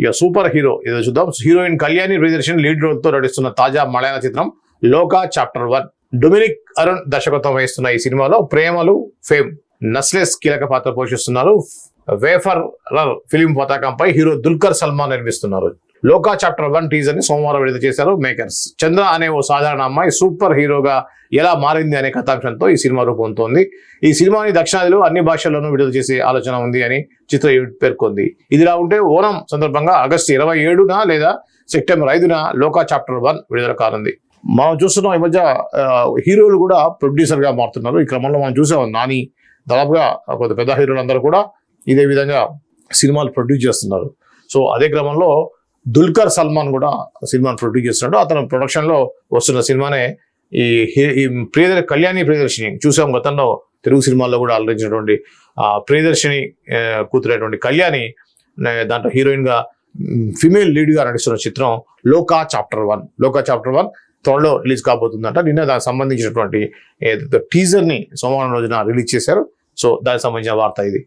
ఇక super hero ఏదో చూద్దాం. హీరోయిన్ కళ్యాణి ప్రియదర్శన్ లీడ్ రోల్తో నటిస్తున్న తాజా మలయాళ చిత్రం Lokah chapter one. Dominic Arun దర్శకత్వం వహిస్తున్న ఈ సినిమాలో ప్రేమలు ఫేమ్ నస్లెస్ కీలక పాత్ర పోషిస్తున్నారు. వేఫర్ ఫిలిం పతాకంపై హీరో దుల్కర్ సల్మాన్ నిర్మిస్తున్నారు. లోకా చాప్టర్ వన్ టీజర్ని సోమవారం విడుదల చేశారు మేకర్స్. చంద్ర అనే ఓ సాధారణ అమ్మాయి సూపర్ హీరోగా ఎలా మారింది అనే కథాంశంతో ఈ సినిమా రూపొందుతోంది. ఈ సినిమాని దక్షిణాదిలో అన్ని భాషల్లోనూ విడుదల చేసే ఆలోచన ఉంది అని చిత్ర యూనిట్ పేర్కొంది. ఇదిలా ఉంటే ఓణం సందర్భంగా ఆగస్టు ఇరవై ఏడున లేదా సెప్టెంబర్ ఐదున లోకా చాప్టర్ వన్ విడుదల కానుంది. మనం చూస్తున్నాం ఈ మధ్య హీరోలు కూడా ప్రొడ్యూసర్గా మారుతున్నారు. ఈ క్రమంలో మనం చూసాం నాని దాదాపుగా కొంత పెద్ద హీరోలు అందరూ కూడా ఇదే విధంగా సినిమాలు ప్రొడ్యూస్ చేస్తున్నారు. సో అదే క్రమంలో దుల్కర్ సల్మాన్ కూడా సినిమాను ప్రొడ్యూస్ చేస్తున్నాడు. అతను ప్రొడక్షన్లో వస్తున్న సినిమానే ఈ హీ- ఈ ప్రియదర్ కళ్యాణి ప్రియదర్శిని చూసాం గతంలో తెలుగు సినిమాల్లో కూడా అలరించినటువంటి ఆ ప్రియదర్శిని కూతురైనటువంటి కళ్యాణి దాంట్లో హీరోయిన్గా ఫిమేల్ లీడ్గా నడుస్తున్న నటిస్తున్న చిత్రం Lokah chapter one. Lokah chapter one త్వరలో రిలీజ్ కాబోతుందంట. నిన్న దానికి సంబంధించినటువంటి టీజర్ని సోమవారం రోజున రిలీజ్ చేశారు. సో దానికి సంబంధించిన వార్త ఇది.